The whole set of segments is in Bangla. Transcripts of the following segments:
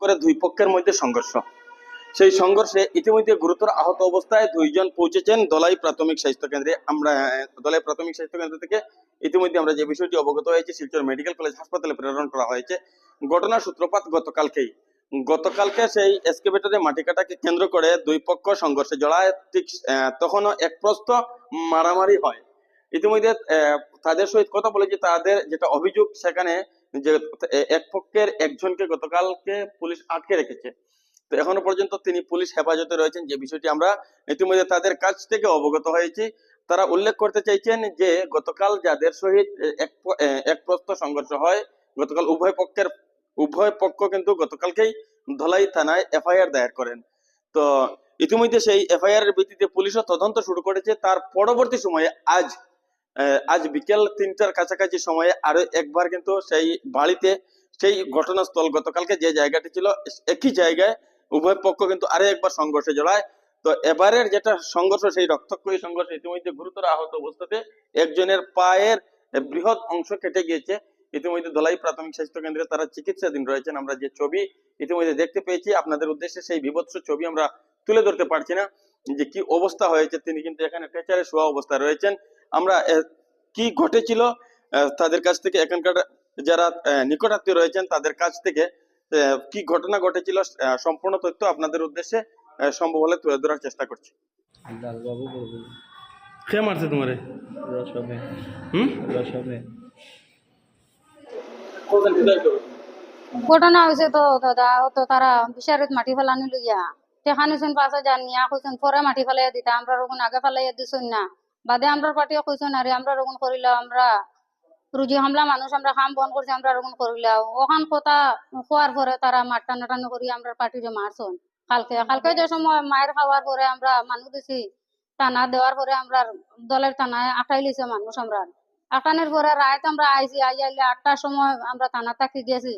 করে দুই পক্ষের মধ্যে সংঘর্ষ। সেই সংঘর্ষে ইতিমধ্যে গুরুতর আহত অবস্থায় দুইজন পৌঁছেছেন দলাই প্রাথমিক স্বাস্থ্য কেন্দ্রে। আমরা, দলাই প্রাথমিক স্বাস্থ্য কেন্দ্র থেকে ইতিমধ্যে আমরা যে বিষয়টি অবগত হয়েছে, শিলচর মেডিকেল কলেজ হাসপাতালে প্রেরণ করা হয়েছে। ঘটনার সূত্রপাত গতকালকেই। গতকালকে সেই এক্সকেভেটরে মাটি কাটাকে কেন্দ্র করে দুই পক্ষ সংঘর্ষে জড়ায়। ঠিক তখনও এক প্রস্ত মারামারি হয়। ইতিমধ্যে তাদের সহিত কথা বলেছি। তাদের যেটা অভিযোগ, সেখানে যে এক পক্ষের একজনকে গতকালকে পুলিশ আটকে রেখেছে। তো এখনও পর্যন্ত তিনি পুলিশ হেফাজতে রয়েছেন, যে বিষয়টি আমরা ইতিমধ্যে তাদের কাছ থেকে অবগত হয়েছি। তারা উল্লেখ করতে চাইছেন যে, গতকাল যাদের সহিত এক প- প্রস্ত সংঘর্ষ হয়, গতকাল উভয় পক্ষের, উভয় পক্ষ কিন্তু গতকালকেই ধলাই থানায় এফআইআর দায়ের করেন। তো ইতিমধ্যে সেই এফআইআর এর ভিত্তিতে পুলিশও তদন্ত শুরু করেছে। তার পরবর্তী সময়ে আজ আজ বিকেল তিনটার কাছাকাছি সময়ে আরও একবার কিন্তু সেই বাড়িতে সেই ঘটনাস্থল, গতকালকে যে জায়গাটি ছিল, একই জায়গায় উভয় পক্ষ কিন্তু আরও একবার সংঘর্ষে জড়ায়। তো এবারের যেটা সংঘর্ষ, সেই রক্তক্ষয়ী সংঘর্ষ ইতিমধ্যে গুরুতর আহত অবস্থাতে একজনের পায়ের বৃহৎ অংশ কেটে গিয়েছে। ইতিমধ্যে দলাই প্রাথমিক স্বাস্থ্য কেন্দ্রে তারা চিকিৎসাধীন রয়েছেন। আমরা যে ছবি ইতিমধ্যে দেখতে পেয়েছি, আপনাদের উদ্দেশ্যে সেই বিভৎস ছবি আমরা তুলে ধরতে পারছি না। যে কি অবস্থা হয়েছে, তিনি কিন্তু এখানে ট্রেচারে শোয়া অবস্থায় রয়েছেন। আমরা কি ঘটেছিল তাদের কাছ থেকে এখানকার যারা নিকটাত্মীয় রয়েছেন তাদের কাছ থেকে কি ঘটনা ঘটেছিল সম্পূর্ণ তথ্য আপনাদের উদ্দেশ্যে সম্ভব হলে তুলে ধরার চেষ্টা করছি। কে মারছে তোমারে? রসমে। হুম? রসমে। ঘটনা হয়েছে তো দাদা তো তারা বিচারিত মাটি ফেলানি লইয়া। সেখানে শুন পাশে নিয়া কইছেন পরে মাটি ফেলাইয়া দিতা আমরা আগে ফেলাইয়া দিছুন না। বাদে আমরা পার্টিও কইছেন আরে আমরা রগুন করিলাম আমরা রুজি হামলা মানুষ, আমরা খাম, বন করছি, আমরা রগুন করিলাম ওখান কথা খোয়ার পরে তারা মাট্টা নাটানো করি, আমরা পার্টিরে মারছন কালকে কালকে যে সময় মায়ের খাওয়ার পরে আমরা মানুষ দিছি, টানা দেওয়ার পরে আমরা দলের টানায় আটাই লিছে মানুষ আমরা। আটানের পরে রাত আমরা আইছি আই আইলে আটটার সময় আমরা টানা থাকি গেছি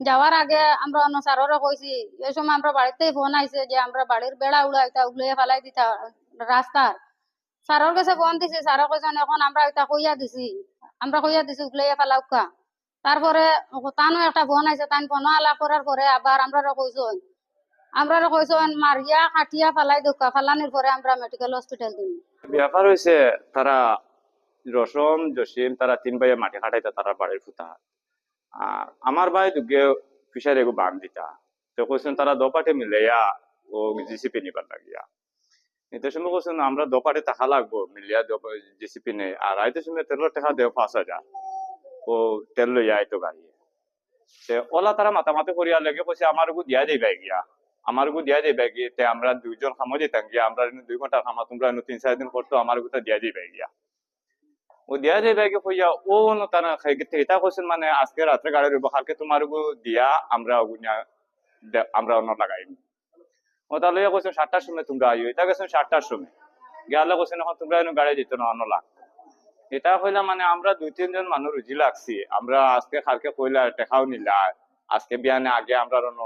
যাওয়ার আগে আমরা অন্য স্যাররা কইছি, এই সময় আমরা বাড়িতেই ফোন আইছে যে আমরা বাড়ির বেড়া উড়াইতা উগলিয়ে ফেলাই দিতা, রাস্তার। স্যারের কাছে ফোন দিছি স্যার কইছেন এখন আমরা এটা কইয়া দিছি, আমরা কইয়া দিছি উগলিয়ে ফেলাউকা তারপরে তানো একটা ফোন আইছে তান ফোন আলাপ করার পরে আবার আমরা কইছেন আমরা কইছেন মারিয়া খাটিয়া, ফেলাই দোকা ফেলানির পরে আমরা মেডিকেল হসপিটাল দিই ব্যাপার হয়েছে তারা রসম জসিম তারা তিন ভাইয়ে মাটি খাটাইতা তারা বাড়ির ফুতা আর আমার ভাই দুগে ফিসার এগো বান দিতা। তো কইছেন তারা দপাটে মিলাইয়া, ও জিসিপি নিবার লাগিয়া। কইছেন আমরা টাকা লাগবো, মিলিয়া জিসিপি নেই। আর আইতে টাকা দেও পাঁচ হাজার। ও তেল লইয়া আইতো গাড়ি। তে ওলা তারা মাতামাতি করিয়া লেগে কইছে আমার গু দিয়া দিবাই গিয়া। আমার গু দিয়া গিয়ে, তে আমরা দুইজন খামো দিতাম গিয়া, আমরা দুই ঘণ্টা খামা, তোমরা তিন, চার দিন করতো, আমার গুতা দিয়া দিবাই গিয়া। ও দিয়া দিবাই গিয়ে কইয়া, ও ন তারা কইছেন মানে আজকে রাত্রে গাড়ি রইব কালকে তোমার গু দিয়া আমরা আমরা অন্য লাগাইম ও তাহলে কইছেন সাতটার সময় তোমরা আইও এটা গেছেন সাতটার সময়। গেলে কইছেন এখন তোমরা এনে গাড়ি দিত না, অন্য লাগ। এটা হইলা মানে আমরা দুই, তিনজন মানুষ রুজি লাগছি। আমরা আজকে কালকে কইলা, টেকাও নিলা। আজকে বিয়ানে আগে আমরা অন্য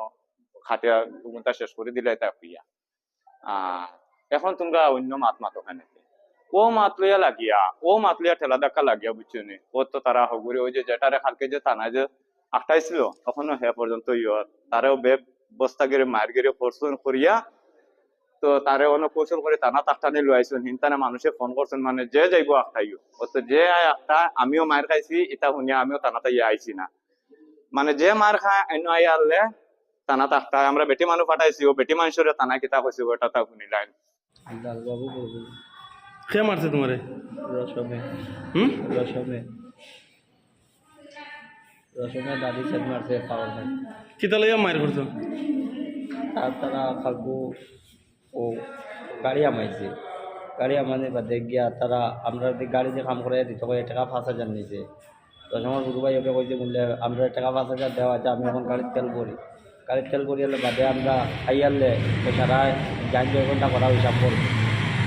খাটিয়া দুগুণটা শেষ করে দিলে এটা হইয়া আহ এখন তোমরা অন্য মাত মাত ওখানে ও মাত লইয়া লাগিয়া ও মাত লইয়া ঠেলা দেখা লাগিয়া বুঝছ নি? ও তো তারা হগুরে ওই যে যেটারে কালকে যে থানায় যে আটটাইছিল তখনও হে পর্যন্ত ইয় তারেও বে বস্তা গেড়ে মায়ের গেড়ে ফোরসন করিয়া তো তারে অন্য কৌশল করে টানা তাকটানি লুয়াইছেন হিনতানে মানুষে ফোন করছেন মানে যে যাইবো আখটাইও ও তো যে আয় আখটা আমিও মায়ের খাইছি এটা শুনিয়া আমিও টানাটা ইয়ে আইছি না। মানে যে মার খায় অন্য আই আনলে টানা তাকটা আমরা বেটি মানুষ পাঠাইছি ও বেটি মানুষের টানা কিতা কইছি ওটা তা লালবাবু বলব। কে মারছে তোমারে রসমে হুম? রসমে রসমে দাদি মারছে পাওয়ার ভাই। কিতা লইয়া মার করছ তার তারা খালবো ও গাড়ি আমাইছে। গাড়ি আমানে বাদে গিয়া তারা আমরা যে গাড়ি যে কাম করে দিতে কয় টাকা পাঁচ হাজার নিছে। তো আমার গুরু ভাই ওকে কইছে বললে আমরা টাকা পাঁচ হাজার দেওয়া আছে আমি এখন গাড়ির তেল ভরি। গাড়ির তেল ভরি হলে বাদে আমরা খাইয়ালে সারা যান জয় ঘণ্টা করা হিসাব করি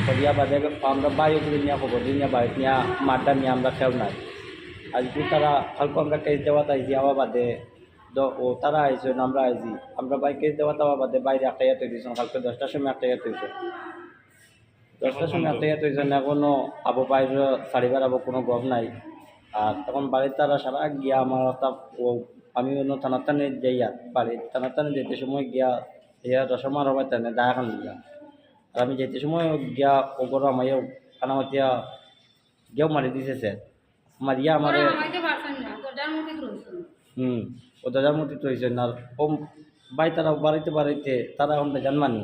করিয়া বাদে আমরা উপরে নিয়ে খবর নিয়ে বাড়িতে নিয়ে মাঠটা নিয়ে আমরা খেল নাই আজকে তারা হালকো আমরা কেস দেওয়া তাই যে আওয়া বাদে ও তারা আইস আমরা আইজি আমরা বাইক কেস দেওয়া তাওয়া বাদে বাইরে আটাইয়া তৈরিছেন কালকে দশটার সময় আটাইয়া তৈরিছেন দশটার সময় আটাইয়া না এখনও আবু বাইরে সারিবার আবু কোনো গভ নাই। আর তখন বাড়ির তারা সারা গিয়া আমার ও, আমি অন্য থানার থানে যাইয়া, বাড়ির থানার থানে যেতে সময় গিয়া ইয়া হবে তেনে তানে দায়াখান গিয়া। আর আমি যেতে সময় গিয়া ওগর আমাইয়া খানা মাতিয়া গেও মারি দিছে স্যার। মারিয়া আমারে হুম ও দাদার মতো তো হয়েছে আর ও তারা বাড়িতে বাড়িতে তারা আমরা জানবানি।